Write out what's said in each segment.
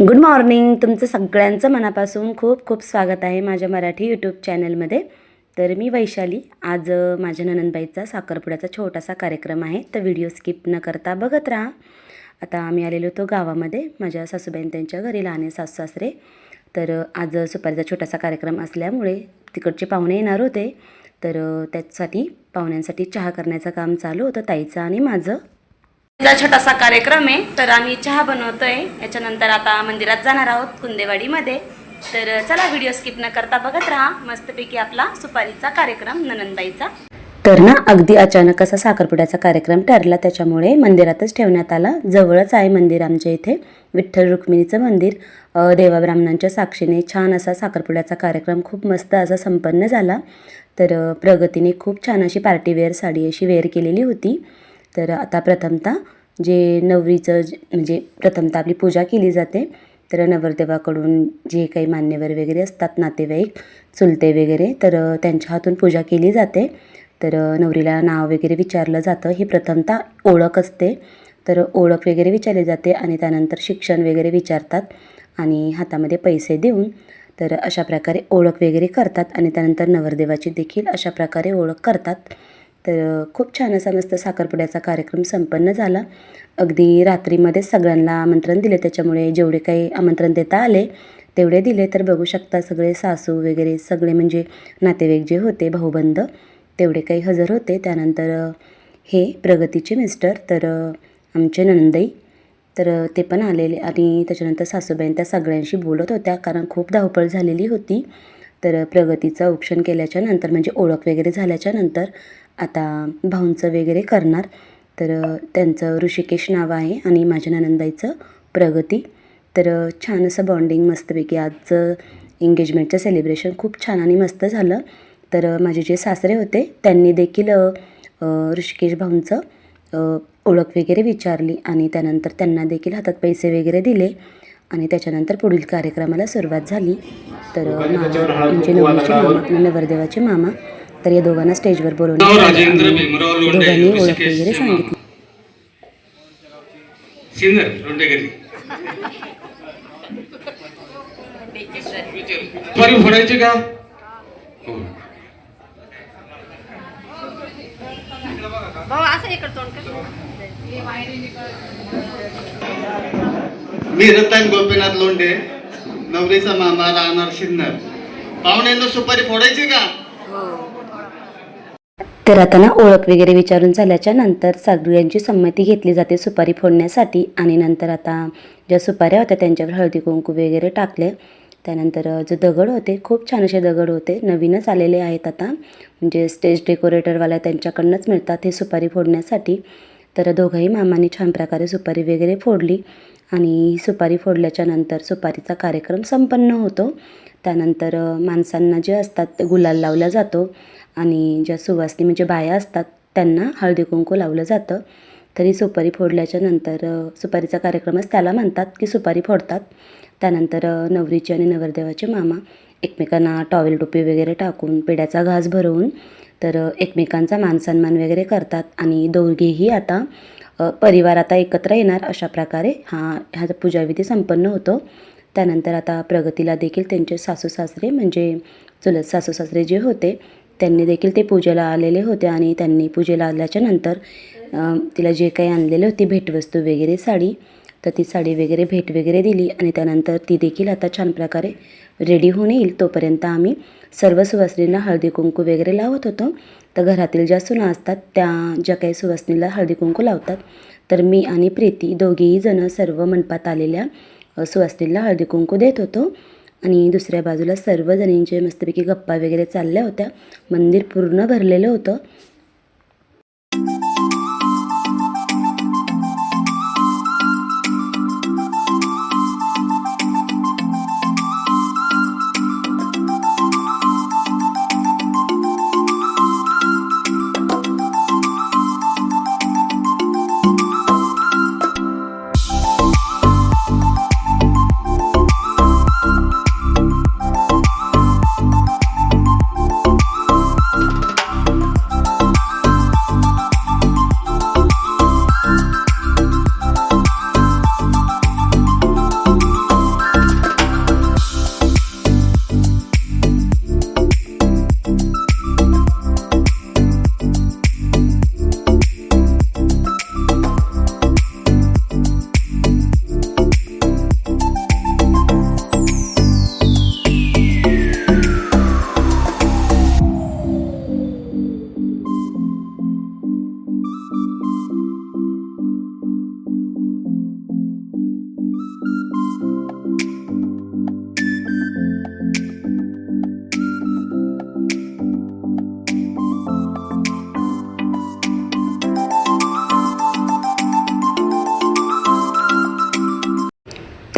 Good morning तुमचं सगळ्यांचं मनापासून खूप खूप स्वागत आहे माझ्या मराठी यूट्यूब चॅनलमध्ये तर मी वैशाली. आज माझ्या ननंदबाईचा साखरपुड्याचा छोटासा कार्यक्रम आहे. तर व्हिडिओ स्किप न करता बघत राहा. आता आम्ही आलेलो होतो गावामध्ये. माझ्या सासूबाईन त्यांच्या घरी लहान सासू सासरे. तर आज सुपारीचा छोटासा कार्यक्रम असल्यामुळे तिकडचे पाहुणे येणार होते. तर त्यासाठी पाहुण्यांसाठी चहा करण्याचं काम चालू होतं ताईचं आणि माझं. छोटासा कार्यक्रम आहे. तर आम्ही चहा बनवतोय. याच्यानंतर आता मंदिरात जाणार आहोत कुंदेवाडीमध्ये. तर चला व्हिडिओ स्किप न करता बघत राहा. मस्तपैकी आपला सुपारीचा कार्यक्रम ननंदबाईचा. तर ना अगदी अचानक असा साखरपुड्याचा कार्यक्रम ठरला. त्याच्यामुळे मंदिरातच ठेवण्यात आला. जवळच आहे मंदिर आमच्या इथे. विठ्ठल रुक्मिणीचं मंदिर. देवा ब्राह्मणांच्या साक्षीने छान असा साखरपुड्याचा कार्यक्रम खूप मस्त असा संपन्न झाला. तर प्रगतीने खूप छान अशी पार्टीवेअर साडी अशी वेअर केलेली होती. तर आता प्रथमता जे नवरीचं जे- म्हणजे प्रथमतः आपली पूजा केली जाते तर नवरदेवाकडून जे काही मान्यवर वगैरे असतात नातेवाईक चुलते वगैरे तर त्यांच्या हातून पूजा केली जाते. तर नवरीला नाव वगैरे विचारलं जातं. ही प्रथमतः ओळख असते. तर ओळख वगैरे विचारली जाते आणि त्यानंतर शिक्षण वगैरे विचारतात आणि हातामध्ये पैसे देऊन तर अशा प्रकारे ओळख वगैरे करतात आणि त्यानंतर नवरदेवाची देखील अशा प्रकारे ओळख करतात. तर खूप छान असा मस्त साखरपुड्याचा कार्यक्रम संपन्न झाला. अगदी रात्रीमध्येच सगळ्यांना आमंत्रण दिले. त्याच्यामुळे जेवढे काही आमंत्रण देता आले तेवढे दिले. तर बघू शकता सगळे सासू वगैरे सगळे म्हणजे नातेवाईक जे होते भाऊबंद तेवढे काही हजर होते. त्यानंतर हे प्रगतीचे मिस्टर तर आमचे नंदई तर ते पण आलेले आणि त्याच्यानंतर सासूबाईन त्या सगळ्यांशी बोलत होत्या. कारण खूप धावपळ झालेली होती. तर प्रगतीचं औक्षण केल्याच्यानंतर म्हणजे ओळख वगैरे झाल्याच्यानंतर आता भाऊंचं वगैरे करणार. तर त्यांचं ऋषिकेश नाव आहे आणि माझ्या ननंदाईचं प्रगती. तर छान असं बॉन्डिंग मस्तपैकी आजचं एंगेजमेंटचं सेलिब्रेशन खूप छान आणि मस्त झालं. तर माझे जे सासरे होते त्यांनी देखील ऋषिकेश भाऊंचं ओळख वगैरे विचारली आणि त्यानंतर त्यांना देखील हातात पैसे वगैरे दिले. आणि त्याच्यानंतर पुढील कार्यक्रमाला सुरुवात झाली. तर मामा म्हणजे नवरीचे मामा आणि नवरदेवाचे मामा तर या दोघांना स्टेजवर लोंढे, दोघांनी ओळख ऋषिकेश वगैरे मामा. सांगितली. का? हो. असं इकडं तोंड कर. मी रतन गोपीनाथ लोंढे नवरीचा मामा राहणार शिन्नर. पाहुण्यांना सुपारी फोडायची का? तर आता ना ओळख वगैरे विचारून झाल्याच्यानंतर सगळ्यांची संमती घेतली जाते सुपारी फोडण्यासाठी. आणि नंतर आता ज्या सुपाऱ्या होत्या त्यांच्यावर हळदी कुंकू वगैरे टाकले. त्यानंतर जो दगड होते खूप छान असे दगड होते. नवीनच आलेले आहेत आता. म्हणजे स्टेज डेकोरेटरवाल्या त्यांच्याकडनंच मिळतात हे सुपारी फोडण्यासाठी. तर दोघंही मामाने छान प्रकारे सुपारी वगैरे फोडली. आणि सुपारी फोडल्याच्या नंतर सुपारीचा कार्यक्रम संपन्न होतो. त्यानंतर माणसांना जे असतात ते गुलाल लावला जातो. आणि ज्या सुवासनी म्हणजे बाया असतात त्यांना हळदी कुंकू लावलं जातं. तरी सुपारी फोडल्याच्या नंतर सुपारीचा कार्यक्रमच त्याला म्हणतात की सुपारी फोडतात. त्यानंतर नवरीचे आणि नवरदेवाचे मामा एकमेकांना टॉवेल टोपी वगैरे टाकून पेड्याचा घास भरवून तर एकमेकांचा मानसन्मान वगैरे करतात आणि दोघेही आता परिवार आता एकत्र येणार अशा प्रकारे हा हा पूजाविधी संपन्न होतो. त्यानंतर आता प्रगतीला देखील त्यांचे सासू सासरे म्हणजे चुलत सासू सासरे जे होते त्यांनी देखील ते पूजेला आलेले होते आणि त्यांनी पूजेला आल्याच्यानंतर तिला जे काही आणलेले होते भेटवस्तू वगैरे साडी तर ती साडी वगैरे भेट वगैरे दिली आणि त्यानंतर ती देखील आता छान प्रकारे रेडी होऊन येईल. तोपर्यंत आम्ही सर्व सुवासनींना हळदी कुंकू वगैरे लावत होतो. तर घरातील ज्या सुना असतात त्या ज्या काही सुवासनीला हळदी कुंकू लावतात तर मी आणि प्रीती दोघेही जण सर्व मंडपात आलेल्या सुवासनीला हळदी कुंकू देत होतो. आणि दुसऱ्या बाजूला सर्व जणींचे मस्तपैकी गप्पा वगैरे चालल्या होत्या. मंदिर पूर्ण भरलेलं होतं.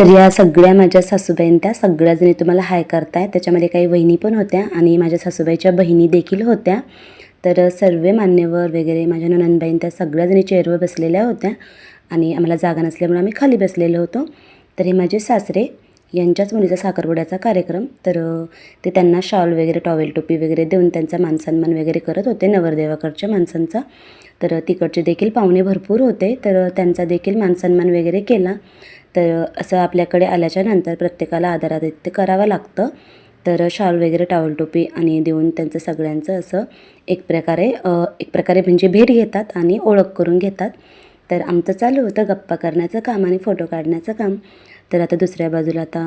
तर या सगळ्या माझ्या सासूबाईं त्या सगळ्या जणी तुम्हाला हाय करताय. त्याच्यामध्ये काही वहिनी पण होत्या आणि माझ्या सासूबाईच्या बहिणी देखील होत्या. तर सर्व मान्यवर वगैरे माझ्या ननंदबाईं त्या सगळ्याजणी चेअरवर बसलेल्या होत्या आणि आम्हाला जागा नसल्यामुळे आम्ही खाली बसलेलो होतो. तर हे माझे सासरे यांच्याच मुलीचा साखरपुड्याचा कार्यक्रम. तर ते त्यांना शॉल वगैरे टॉवेल टोपी वगैरे देऊन त्यांचा मानसन्मान वगैरे करत होते नवरदेवाकडच्या माणसांचा. तर तिकडचे देखील पाहुणे भरपूर होते. तर त्यांचा देखील मानसन्मान वगैरे केला. तर असं आपल्याकडे आल्याच्यानंतर प्रत्येकाला आदरातिथ्य करावं लागतं. तर शॉल वगैरे टावल टोपी आणि देऊन त्यांचं सगळ्यांचं असं एक प्रकारे एक प्रकारे म्हणजे भेट घेतात आणि ओळख करून घेतात. तर आमचं चालू होतं गप्पा करण्याचं काम आणि फोटो काढण्याचं काम. तर आता दुसऱ्या बाजूला आता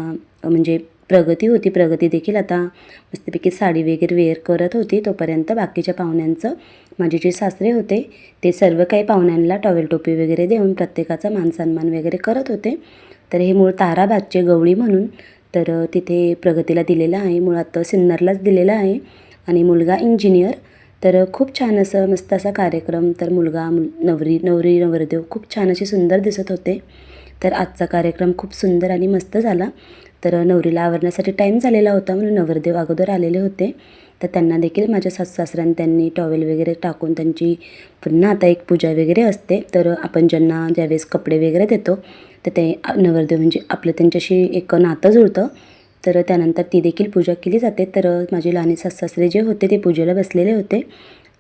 म्हणजे प्रगती होती. प्रगती देखील आता मस्तपैकी साडी वगैरे वेअर करत होती. तोपर्यंत बाकीच्या पाहुण्यांचं माझे जे सासरे होते ते सर्व काही पाहुण्यांना टॉवेल टोपी वगैरे देऊन प्रत्येकाचा मानसन्मान वगैरे करत होते. तर हे मूळ ताराबादचे गवळी म्हणून तर तिथे प्रगतीला दिलेलं आहे. मुळात सिन्नरलाच दिलेलं आहे. आणि मुलगा इंजिनियर तर खूप छान असं मस्त असा कार्यक्रम. तर मुलगा मुल नवरी नवरी नवरदेव खूप छान असे सुंदर दिसत होते. तर आजचा कार्यक्रम खूप सुंदर आणि मस्त झाला. तर नवरीला आवरण्यासाठी टाईम झालेला होता म्हणून नवरदेव अगोदर आलेले होते. तर त्यांना देखील माझ्या सासू सासऱ्यांनी त्यांनी टॉवेल वगैरे टाकून त्यांची पुन्हा आता एक पूजा वगैरे असते. तर आपण ज्यांना ज्यावेळेस कपडे वगैरे देतो तर ते नवरदेव म्हणजे आपलं त्यांच्याशी एक नातं जुळतं. तर त्यानंतर ती देखील पूजा केली जाते. तर माझे लहान सासरे जे होते ते पूजेला बसलेले होते.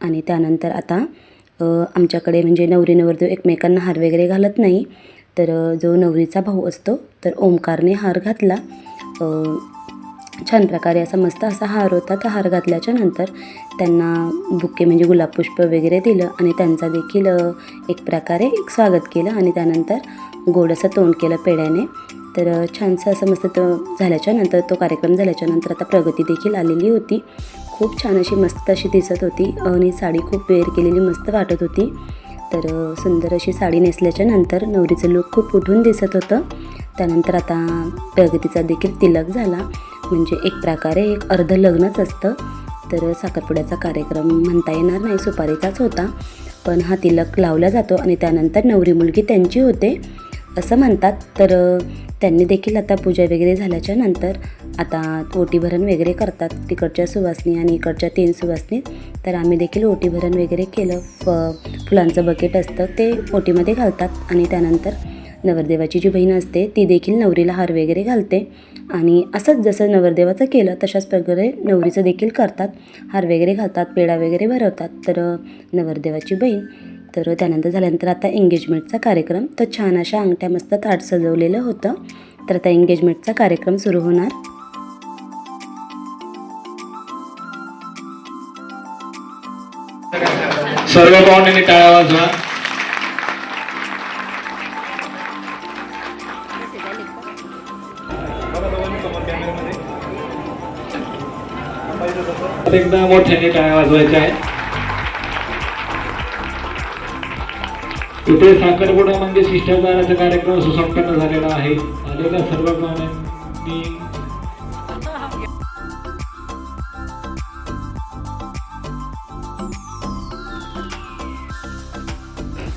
आणि त्यानंतर आता आमच्याकडे म्हणजे नवरी नवरदेव एकमेकांना हार वगैरे घालत नाही. तर जो नवरीचा भाऊ असतो तर ओंकारने हार घातला. छान प्रकारे असा मस्त असा हार होता. त्या हार घातल्याच्या नंतर त्यांना बुके म्हणजे गुलाबपुष्प वगैरे दिलं आणि त्यांचा देखील एक प्रकारे एक स्वागत केलं आणि त्यानंतर गोड असं तोंड केलं पेड्याने तर छानसं असं मस्त तो झाल्याच्यानंतर तो कार्यक्रम झाल्याच्यानंतर आता प्रगती देखील आलेली होती. खूप छान अशी मस्त अशी दिसत होती. आणि साडी खूप वेअर केलेली मस्त वाटत होती. तर सुंदर अशी साडी नेसल्याच्या नंतर नवरीचं लूक खूप उठून दिसत होतं. त्यानंतर आता प्रगतीचा देखील तिलक झाला. म्हणजे एक प्रकारे एक अर्ध लग्नच असतं. तर साखरपुड्याचा कार्यक्रम म्हणता येणार नाही सुपारीचाच होता. पण हा तिलक लावला जातो आणि त्यानंतर नवरी मुलगी त्यांची होते असं म्हणतात. तर त्यांनी देखील आता पूजा वगैरे झाल्याच्यानंतर आता ओटीभरण वगैरे करतात. तिकडच्या सुवासनी आणि इकडच्या तीन सुवासनी. तर आम्ही देखील ओटीभरण वगैरे केलं. फ फुलांचं बकेट असतं ते ओटीमध्ये घालतात. आणि त्यानंतर नवरदेवाची जी बहीण असते ती देखील नवरीला हार वगैरे घालते. आणि असंच जसं नवरदेवाचं केलं तशाच प्रकारे नवरीचं देखील करतात. हार वगैरे घालतात पेढा वगैरे भरवतात. तर नवरदेवाची बहीण तर त्यानंतर झाल्यानंतर आता एंगेजमेंटचा कार्यक्रम. तर छान अशा अंगठ्या मस्त ताट सजवलेलं होतं. तर आता एंगेजमेंटचा कार्यक्रम सुरू होणार. सर्व पाहुण्यांनी टाळा वाजवा. एकदा मोठ्याने टाळ्या वाजवायच्या आहेत. इथे साखरपुडा म्हणजे शिष्टाचाराचा कार्यक्रम सुसंपन्न झालेला आहे. आलेल्या सर्व पाहुण्यांनी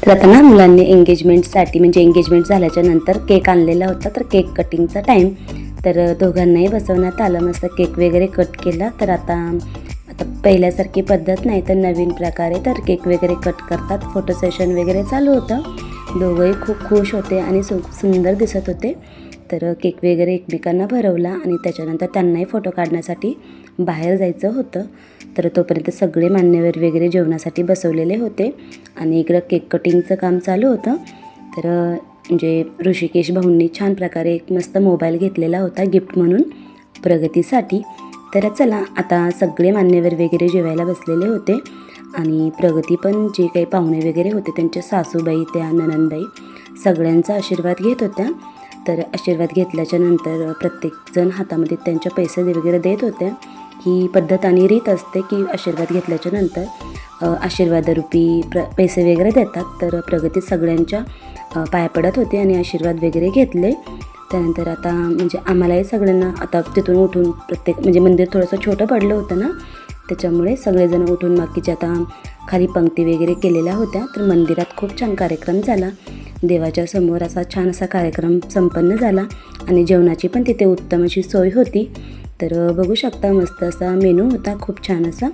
तर आता ना मुलांनी एंगेजमेंटसाठी म्हणजे एंगेजमेंट झाल्याच्यानंतर केक आणलेला होता तर केक कटिंगचा टाईम तर दोघांनाही बसवण्यात आलं मस्त केक वगैरे कट केला. तर आता आता पहिल्यासारखी पद्धत नाही तर नवीन प्रकारे तर केक वगैरे कट करतात. फोटो सेशन वगैरे चालू होतं. दोघंही खूप खुश होते आणि सु सुंदर दिसत होते. तर केक वगैरे एकमेकांना भरवला आणि त्याच्यानंतर त्यांनाही फोटो काढण्यासाठी बाहेर जायचं होतं. तर तोपर्यंत सगळे मान्यवर वगैरे जेवणासाठी बसवलेले होते आणि इकडं केक कटिंगचं काम चालू होतं. तर म्हणजे ऋषिकेश भाऊंनी छान प्रकारे एक मस्त मोबाईल घेतलेला होता गिफ्ट म्हणून प्रगतीसाठी. तर चला आता सगळे मान्यवर वगैरे जेवायला बसलेले होते. आणि प्रगती पण जे काही पाहुणे वगैरे होते त्यांच्या सासूबाई त्या ननंदबाई सगळ्यांचा आशीर्वाद घेत होत्या. तर आशीर्वाद घेतल्याच्या नंतर प्रत्येकजण हातामध्ये त्यांच्या पैसे दे- वगैरे देत होत्या ही पद्धत आणि रीत असते की आशीर्वाद घेतल्याच्या नंतर आशीर्वादरूपी प्र पैसे वगैरे देतात. तर प्रगती सगळ्यांच्या पाया पडत होते आणि आशीर्वाद वगैरे घेतले. त्यानंतर आता म्हणजे आम्हालाही सगळ्यांना आता तिथून उठून प्रत्येक म्हणजे मंदिर थोडंसं छोटं पडलं होतं ना त्याच्यामुळे सगळेजण उठून बाकीच्या आता खाली पंक्ती वगैरे केलेल्या होत्या. तर मंदिरात खूप छान कार्यक्रम झाला. देवाच्या समोर असा छान असा कार्यक्रम संपन्न झाला आणि जेवणाची पण तिथे उत्तम अशी सोय होती. तर बघू शकता मस्त असा मेनू होता खूप छान असा.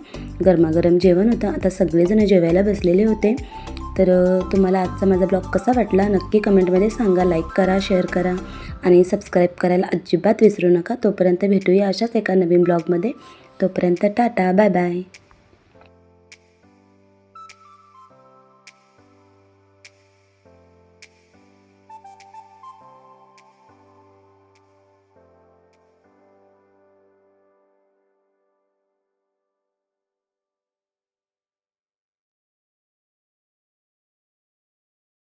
गरमागरम जेवण होतं. आता सगळेजण जेवायला बसलेले होते. तर तुम्हाला आजचा माझा ब्लॉग कसा वाटला नक्की कमेंटमध्ये सांगा लाईक करा शेअर करा आणि सबस्क्राईब करायला अजिबात विसरू नका. तोपर्यंत भेटूया अशाच एका नवीन ब्लॉगमध्ये. तोपर्यंत टाटा बाय बाय